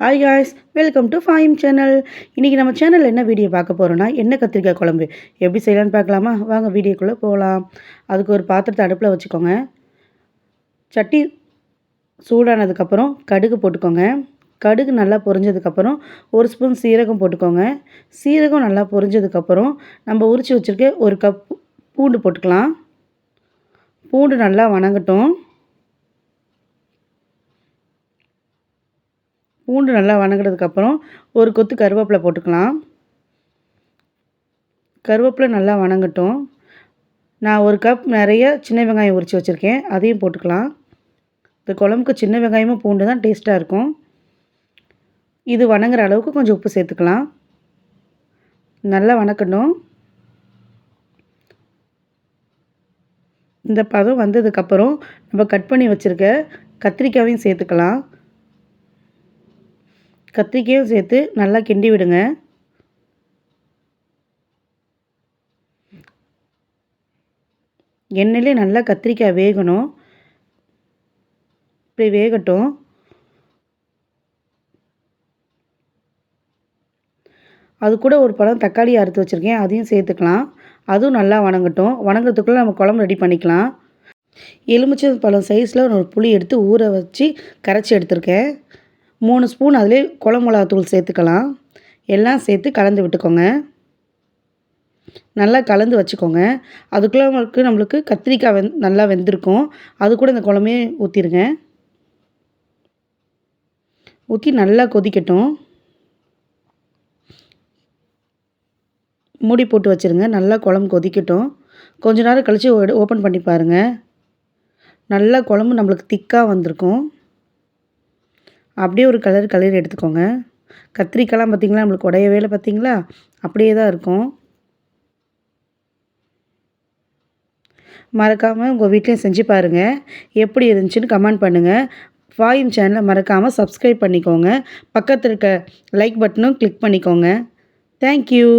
Hi guys welcome to fame channel இன்றைக்கி நம்ம சேனலில் என்ன வீடியோ பார்க்க போகிறோன்னா என்ன கத்திரிக்காய் குழம்பு? எப்படி செய்யலான்னு பார்க்கலாமா? வாங்க வீடியோக்குள்ளே போகலாம் அதுக்கு ஒரு பாத்திரத்தை அடுப்பில் வச்சுக்கோங்க. சட்டி சூடானதுக்கப்புறம் கடுகு போட்டுக்கோங்க. கடுகு நல்லா பொரிஞ்சதுக்கப்புறம் ஒரு ஸ்பூன் சீரகம் போட்டுக்கோங்க. சீரகம் நல்லா பொரிஞ்சதுக்கப்புறம் நம்ம உரித்து வச்சுருக்க ஒரு கப் பூண்டு போட்டுக்கலாம். பூண்டு நல்லா வணங்கட்டும். பூண்டு நல்லா வணங்கினதுக்கப்புறம் ஒரு கொத்து கருவேப்பிலை போட்டுக்கலாம். கருவேப்பிலை நல்லா வணங்கட்டும். நான் ஒரு கப் நிறைய சின்ன வெங்காயம் உரித்து வச்சுருக்கேன். அதையும் போட்டுக்கலாம். இந்த குழம்புக்கு சின்ன வெங்காயமும் பூண்டு தான் டேஸ்ட்டாக இருக்கும். இது வணங்குற அளவுக்கு கொஞ்சம் உப்பு சேர்த்துக்கலாம். நல்லா வணக்கணும் இந்த பதம் வந்ததுக்கப்புறம் நம்ம கட் பண்ணி வச்சுருக்க கத்திரிக்காயும் சேர்த்துக்கலாம். கத்திரிக்காயும் சேர்த்து நல்லா கிண்டி விடுங்க. எண்ணெயிலே நல்லா கத்திரிக்காய் வேகணும். இப்படி வேகட்டும். அது கூட ஒரு பழம் தக்காளி அறுத்து வச்சுருக்கேன் அதையும் சேர்த்துக்கலாம். அதுவும் நல்லா வணங்கட்டும். வணங்குறதுக்குள்ளே நம்ம குழம்பு ரெடி பண்ணிக்கலாம். எலுமிச்சை பழம் சைஸில் ஒரு புளி எடுத்து ஊற வச்சு கரைச்சி எடுத்திருக்கேன். மூணு ஸ்பூன் அதிலே குளமிளகாத்தூள் மிளகாத்தூள் சேர்த்துக்கலாம். எல்லாம் சேர்த்து கலந்து விட்டுக்கோங்க. நல்லா கலந்து வச்சுக்கோங்க. அதுக்குள்ளே நம்மளுக்கு கத்திரிக்காய் வெந் நல்லா வெந்திருக்கும். அது கூட இந்த குழம்பே ஊற்றிடுங்க ஊற்றி நல்லா கொதிக்கட்டும். மூடி போட்டு வச்சுருங்க. நல்லா குழம்பு கொதிக்கட்டும். கொஞ்ச நேரம் கழித்து ஓப்பன் பண்ணி பாருங்கள் நல்லா குழம்பு நம்மளுக்கு திக்காக வந்திருக்கும். அப்படியே ஒரு கலர் கலர் எடுத்துக்கோங்க. கத்திரிக்காய்லாம் பார்த்திங்களா? நம்மளுக்கு உடைய வேலை பார்த்திங்களா? அப்படியே தான் இருக்கும். மறக்காமல் உங்கள் வீட்லேயும் செஞ்சு பாருங்கள் எப்படி இருந்துச்சுன்னு கமெண்ட் பண்ணுங்கள் ஃபாயின் சேனலை மறக்காமல் சப்ஸ்கிரைப் பண்ணிக்கோங்க. பக்கத்தில் இருக்க லைக் பட்டனும் கிளிக் பண்ணிக்கோங்க. Thank you